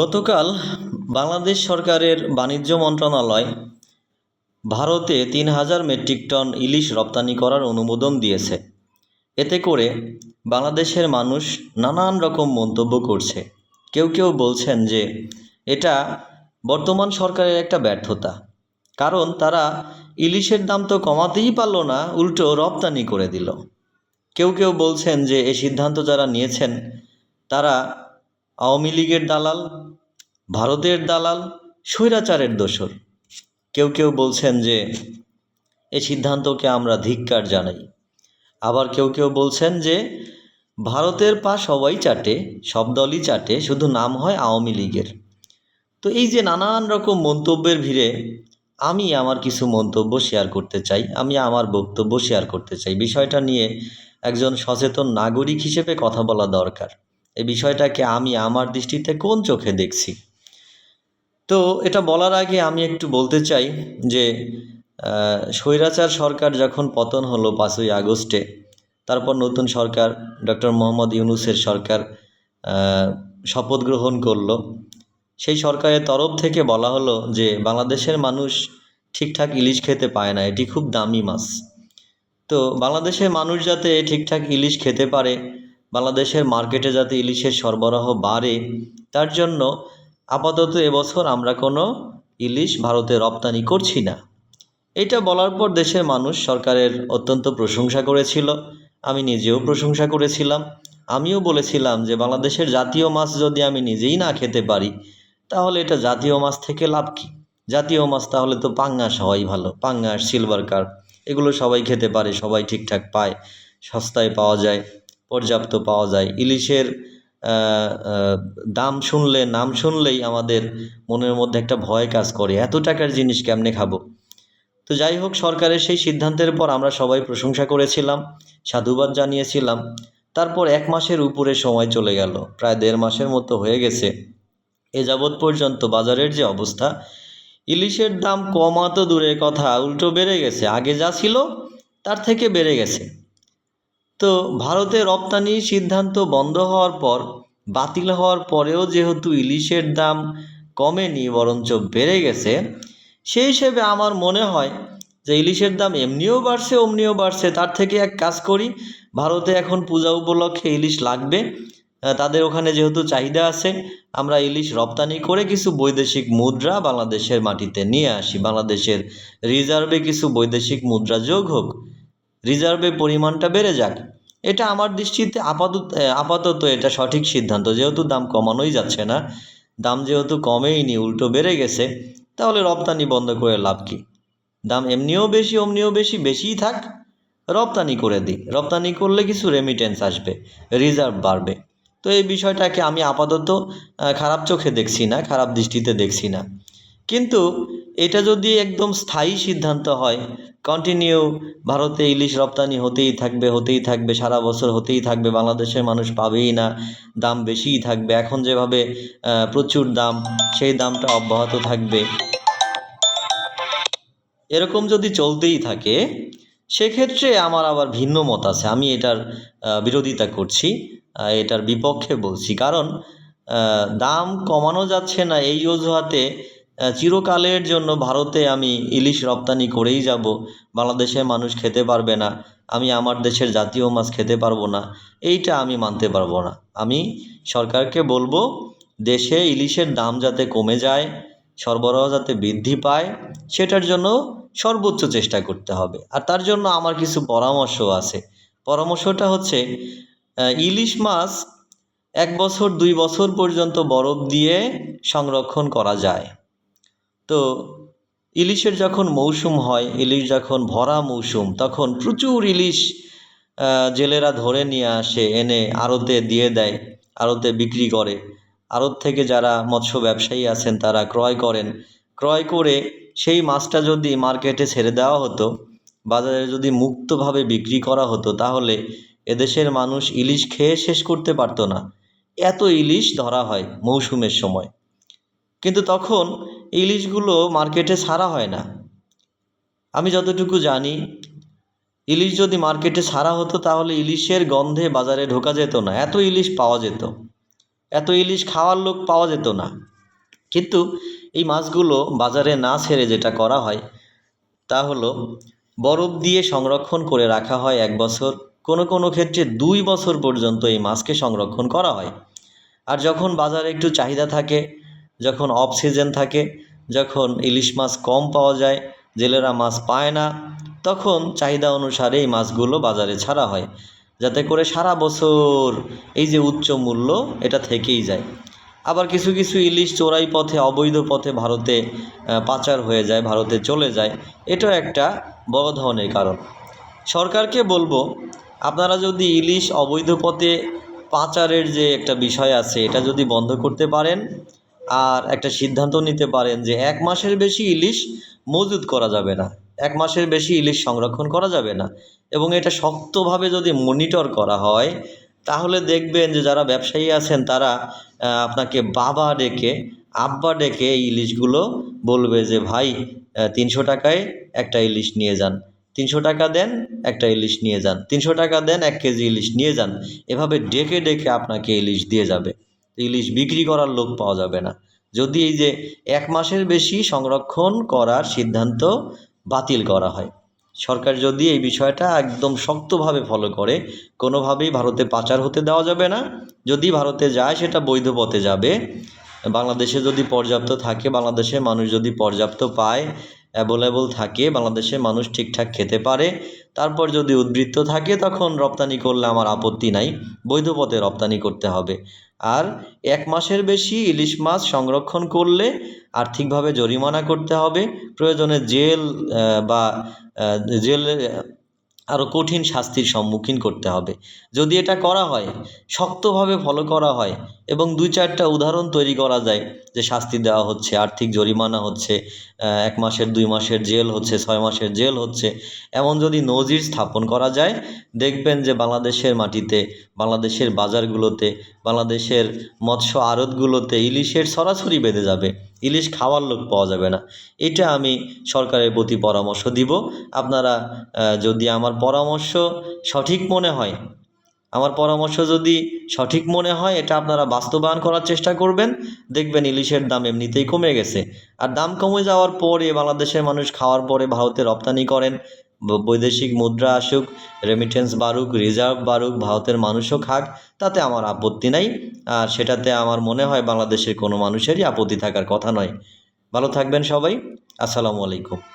গতকাল বাংলাদেশ সরকারের বাণিজ্য মন্ত্রণালয় ভারতে তিন হাজার মেট্রিক টন ইলিশ রপ্তানি করার অনুমোদন দিয়েছে। এতে করে বাংলাদেশের মানুষ নানান রকম মন্তব্য করছে। কেউ কেউ বলছেন যে এটা বর্তমান সরকারের একটা ব্যর্থতা, কারণ তারা ইলিশের দাম তো কমাতেই পারল না, উল্টো রপ্তানি করে দিল। কেউ কেউ বলছেন যে এই সিদ্ধান্ত যারা নিয়েছেন, তারা আওয়ামী লীগের দালাল, ভারতের দালাল, স্বৈরাচারের দোসর কেউ কেউ বলছেন যে, এ সিদ্ধান্তকে আমরা ধিক্কার জানাই। আবার কেউ কেউ বলছেন যে, ভারতের পা সবাই চাটে, সব দলই চাটে, শুধু নাম হয় আওয়ামী লীগের। তো এই যে নানান রকম মন্তব্যের ভিড়ে আমি আমার কিছু মন্তব্য শেয়ার করতে চাই, আমি আমার বক্তব্য শেয়ার করতে চাই। বিষয়টা নিয়ে একজন সচেতন নাগরিক হিসেবে কথা বলা দরকার। এই বিষয়টাকে আমি আমার দৃষ্টিতে কোন চোখে দেখছি? তো এটা বলার আগে আমি একটু বলতে চাই যে স্বৈরাচার সরকার যখন পতন হলো পাঁচই আগস্টে, তারপর নতুন সরকার ডক্টর মোহাম্মদ ইউনুসের সরকার শপথ গ্রহণ করল। সেই সরকারের তরফ থেকে বলা হলো যে, বাংলাদেশের মানুষ ঠিকঠাক ইলিশ খেতে পায় না, এটি খুব দামি মাছ। তো বাংলাদেশের মানুষ যাতে ঠিকঠাক ইলিশ খেতে পারে বাংলাদেশের মার্কেটে যাতে ইলিশের সরবরাহ বাড়ে, তার জন্য আপাতত এবছর আমরা কোনো ইলিশ ভারতে রপ্তানি করছি না। এটা বলার পর দেশের মানুষ সরকারের অত্যন্ত প্রশংসা করেছিল। আমি নিজেও প্রশংসা করেছিলাম। আমিও বলেছিলাম যে, বাংলাদেশের জাতীয় মাছ যদি আমি নিজেই না খেতে পারি, তাহলে এটা জাতীয় মাছ থেকে লাভ কী? জাতীয় মাছ তাহলে তো পাঙ্গাস হওয়াই ভালো, পাঙ্গাস সিলভার কার্প এগুলো সবাই খেতে পারে, সবাই ঠিকঠাক পায়, সস্তায় পাওয়া যায়। পর্যাপ্ত পাওয়া যায়। ইলিশের দাম শুনলে, নাম শুনলেই আমাদের মনের মধ্যে একটা ভয় কাজ করে, এত টাকার জিনিস কেমনে খাব? তো যাই হোক, সরকারের সেই সিদ্ধান্তের পর আমরা সবাই প্রশংসা করেছিলাম, সাধুবাদ জানিয়েছিলাম। তারপর এক মাসের উপরে সময় চলে গেল, প্রায় দেড় মাসের মতো হয়ে গেছে। এ যাবৎ পর্যন্ত বাজারের যে অবস্থা, ইলিশের দাম কমা তো দূরের কথা, উল্টো বেড়ে গেছে, আগে যা ছিল তার থেকে বেড়ে গেছে। তো ভারতে রপ্তানি সিদ্ধান্ত বন্ধ হওয়ার পর, বাতিল হওয়ার পরেও যেহেতু ইলিশের দাম কমেনি, বরঞ্চ বেড়ে গেছে, সেই হিসেবে আমার মনে হয় যে ইলিশের দাম এমনিও বাড়ছে, অমনিও বাড়ছে। তার থেকে এক কাজ করি, ভারতে এখন পূজা উপলক্ষে ইলিশ লাগবে। তাদের ওখানে যেহেতু চাহিদা আছে, আমরা ইলিশ রপ্তানি করে কিছু বৈদেশিক মুদ্রা বাংলাদেশের মাটিতে নিয়ে আসি। বাংলাদেশের রিজার্ভে কিছু বৈদেশিক মুদ্রা যোগ হোক রিজার্ভে পরিমাণটা বেড়ে যাক। এটা আমার দৃষ্টিতে আপাতত আপাতত এটা সঠিক সিদ্ধান্ত। যেহেতু দাম কমানোই যাচ্ছে না, দাম যেহেতু কমেইনি, উল্টো বেড়ে গেছে, তাহলে রপ্তানি বন্ধ করে লাভ কি? দাম এমনিও বেশি, অমনিও বেশি, বেশিই থাক, রপ্তানি করে দিই রপ্তানি করলে কিছু রেমিটেন্স আসবে রিজার্ভ বাড়বে। তো এই বিষয়টাকে আমি আপাতত খারাপ চোখে দেখছি না, খারাপ দৃষ্টিতে দেখছি না। কিন্তু এটা যদি একদম স্থায়ী সিদ্ধান্ত হয় কন্টিনিউ ভারতে ইলিশ রপ্তানি হতেই থাকবে হতেই থাকবে, সারা বছর হতেই থাকবে, বাংলাদেশের মানুষ পাবেই না, দাম বেশিই থাকবে। এখন যেভাবে প্রচুর দাম, সেই দামটা অব্যাহত থাকবে। এরকম যদি চলতেই থাকে, সেক্ষেত্রে আমার আবার ভিন্ন মত আছে। আমি এটার বিরোধিতা করছি এটার বিপক্ষে বলছি। কারণ দাম কমানো যাচ্ছে না, এই অজুহাতে চিরকালের জন্য ভারতে আমি ইলিশ রপ্তানি করেই যাব। বাংলাদেশের মানুষ খেতে পারবে না। আমি আমার দেশের জাতীয় মাছ খেতে পারব না। এইটা আমি মানতে পারব না। আমি সরকারকে বলব, দেশে ইলিশের দাম যাতে কমে যায়, সরবরাহ যাতে বৃদ্ধি পায়, সেটার জন্য সর্বোচ্চ চেষ্টা করতে হবে। আর তার জন্য আমার কিছু পরামর্শ আছে। পরামর্শটা হচ্ছে ইলিশ মাছ এক বছর, দুই বছর পর্যন্ত বরফ দিয়ে সংরক্ষণ করা যায়। তো ইলিশের যখন মৌসুম হয়, ইলিশ যখন ভরা মৌসুম, তখন প্রচুর ইলিশ জেলেরা ধরে নিয়ে আসে, এনে আড়তে দিয়ে দেয়, আড়তে বিক্রি করে। আড়ত থেকে যারা মৎস্য ব্যবসায়ী আছেন, তারা ক্রয় করেন। ক্রয় করে সেই মাছটা যদি মার্কেটে ছেড়ে দেওয়া হতো, বাজারে যদি মুক্তভাবে বিক্রি করা হতো, তাহলে এদেশের মানুষ ইলিশ খেয়ে শেষ করতে পারতো না। এত ইলিশ ধরা হয় মৌসুমের সময়। কিন্তু তখন ইলিশগুলো মার্কেটে ছাড়া হয় না। আমি যতটুকু জানি, ইলিশ যদি মার্কেটে ছাড়া হতো তাহলে ইলিশের গন্ধে বাজারে ঢোকা যেত না। এত ইলিশ পাওয়া যেত। এত ইলিশ খাওয়ার লোক পাওয়া যেত না। কিন্তু এই মাছগুলো বাজারে না ছেড়ে যেটা করা হয়, তা হলো বরফ দিয়ে সংরক্ষণ করে রাখা হয় এক বছর। কোনো কোনো ক্ষেত্রে দুই বছর পর্যন্ত এই মাছকে সংরক্ষণ করা হয়। আর যখন বাজারে একটু চাহিদা থাকে যখন অফ সিজন থাকে, যখন ইলিশ মাছ কম পাওয়া যায়, জেলেরা মাছ পায় না, তখন চাহিদা অনুসারে এই মাছগুলো বাজারে ছাড়া হয়। যাতে করে সারা বছর এই যে উচ্চ মূল্য, এটা থেকেই যায়। আবার কিছু কিছু ইলিশ চোরাই পথে, অবৈধ পথে ভারতে পাচার হয়ে যায়, ভারতে চলে যায়। এটাও একটা বড় ধরনের কারণ। সরকারকে বলব, আপনারা যদি ইলিশ অবৈধ পথে পাচারের যে একটা বিষয় আছে, এটা যদি বন্ধ করতে পারেন আর একটা সিদ্ধান্ত নিতে পারেন যে এক মাসের বেশি ইলিশ মজুত করা যাবে না। এক মাসের বেশি ইলিশ সংরক্ষণ করা যাবে না। এবং এটা শক্তভাবে যদি মনিটর করা হয়, তাহলে দেখবেন যে যারা ব্যবসায়ী আছেন, তারা আপনাকে বাবা ডেকে, আব্বা ডেকে এই ইলিশগুলো বলবে যে, ভাই তিনশো টাকায় একটা ইলিশ নিয়ে যান। তিনশো টাকা দেন, একটা ইলিশ নিয়ে যান। তিনশো টাকা দেন, এক কেজি ইলিশ নিয়ে যান। এভাবে ডেকে ডেকে আপনাকে ইলিশ দিয়ে যাবে। ইলিশ বিক্রি করার লোক পাওয়া যাবে না। যদি এই যে এক মাসের বেশি সংরক্ষণ করার সিদ্ধান্ত বাতিল করা হয়, সরকার যদি এই বিষয়টা একদম শক্তভাবে ফলো করে, কোনোভাবেই ভারতে পাচার হতে দেওয়া যাবে না। যদি ভারতে যায়, সেটা বৈধ পথে যাবে। বাংলাদেশে যদি পর্যাপ্ত থাকে, বাংলাদেশের মানুষ যদি পর্যাপ্ত পায় অ্যাভেলেবল থাকে, বাংলাদেশে মানুষ ঠিকঠাক খেতে পারে। তারপর যদি উদ্বৃত্ত থাকে, তখন রপ্তানি করলে আমার আপত্তি নাই, বৈধ পথে রপ্তানি করতে হবে। আর এক মাসের বেশি ইলিশ মাছ সংরক্ষণ করলে আর্থিকভাবে জরিমানা করতে হবে। প্রয়োজনে জেল বা জেলের জেলে আরও কঠিন শাস্তির সম্মুখীন করতে হবে। যদি এটা করা হয়, শক্তভাবে ফলো করা হয় এবং দুই চারটা উদাহরণ তৈরি করা যায়, যে শাস্তি দেওয়া হচ্ছে, আর্থিক জরিমানা হচ্ছে এক মাসের, দুই মাসের জেল হচ্ছে, ছয় মাসের জেল হচ্ছে, এমন যদি নজির স্থাপন করা যায়, দেখবেন যে বাংলাদেশের মাটিতে, বাংলাদেশের বাজারগুলোতে, বাংলাদেশের মৎস্য আড়তগুলোতে ইলিশের সরাসরি বেঁধে যাবে। ইলিশ খাওয়ার লোক পাওয়া যাবে না। এটা আমি সরকারের প্রতি পরামর্শ দিব। আপনারা যদি আমার পরামর্শ সঠিক মনে হয়, আমার পরামর্শ যদি সঠিক মনে হয়, এটা আপনারা বাস্তবায়ন করার চেষ্টা করবেন। দেখবেন ইলিশের দাম এমনিতেই কমে গেছে। আর দাম কমে যাওয়ার পরে বাংলাদেশের মানুষ খাওয়ার পরে ভারতে রপ্তানি করেন। বৈদেশিক মুদ্রা আসুক রেমিটেন্স বাড়ুক রিজার্ভ বাড়ুক, ভারতের মানুষও খাক তাতে আমার আপত্তি নাই। আর সেটাতে আমার মনে হয় বাংলাদেশের কোনো মানুষেরই আপত্তি থাকার কথা নয়। ভালো থাকবেন সবাই। আসসালামু আলাইকুম।